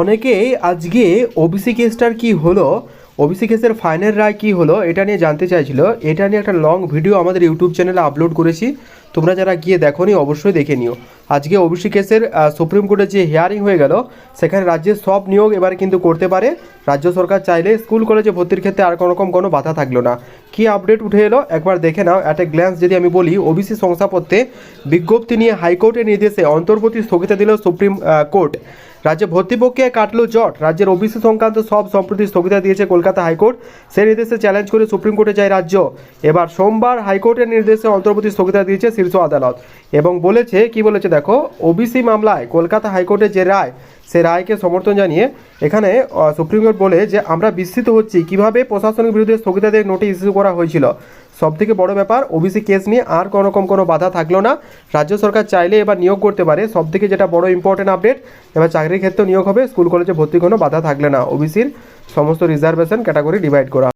অনেকেই আজকে ওবিসি কেসটার কি হলো? ওবিসি কেসের ফাইনাল রায় কি হলো? এটা নিয়ে জানতে চাইছিল। এটা নিয়ে একটা লং ভিডিও আমাদের ইউটিউব চ্যানেলে আপলোড করেছি। তোমরা যারা গিয়ে দেখোনি, অবশ্যই দেখে নিও। আজকে ওবিসি কেসের সুপ্রিম কোর্টে যে হিয়ারিং হয়ে গেল, সেখানে রাজ্যের সব নিয়োগ এবার কিন্তু করতে পারে। রাজ্য সরকার চাইলে স্কুল, কলেজে ভর্তির ক্ষেত্রে আর কোনো রকম কোনো বাধা থাকল না। কি আপডেট উঠে এলো? একবার দেখে নাও অ্যাট এ গ্ল্যান্স যদি আমি বলি ওবিসি শংসাপত্রে বিজ্ঞপ্তি নিয়ে হাইকোর্টের নির্দেশে অন্তর্বর্তী স্থগিত দিল সুপ্রিম কোর্ট রাজ্যে ভর্তি প্রক্রিয়ায় কাটলো জট। রাজ্যের ওবিসি সংক্রান্ত সব সম্প্রতি স্থগিতা দিয়েছে কলকাতা হাইকোর্ট। সেই নির্দেশে চ্যালেঞ্জ করে সুপ্রিম কোর্টে যায় রাজ্য। এবার সোমবার হাইকোর্টের নির্দেশে অন্তর্বর্তী স্থগিতা দিয়েছে শীর্ষ আদালত। এবং বলেছে, কি বলেছে দেখো ওবিসি মামলায় কলকাতা হাইকোর্টের যে রায়, সে রায়কে সমর্থন জানিয়ে এখানে সুপ্রিম কোর্ট বলে যে আমরা বিস্মিত হচ্ছি কীভাবে প্রশাসনের বিরুদ্ধে স্থগিতাদের নোটিশ ইস্যু করা হয়েছিল। সব থেকে বড় ব্যাপার ওবিসি কেস নিয়ে আর কোনো রকম কোনো বাধা থাকল না। রাজ্য সরকার চাইলে এবার নিয়োগ করতে পারে। সব থেকে যেটা বড় ইম্পর্টেন্ট আপডেট এবার চাকরির ক্ষেত্রেও নিয়োগ হবে। স্কুল, কলেজে ভর্তি কোনো বাধা থাকলে না। ওবিসির সমস্ত রিজার্ভেশন ক্যাটাগরি ডিভাইড করা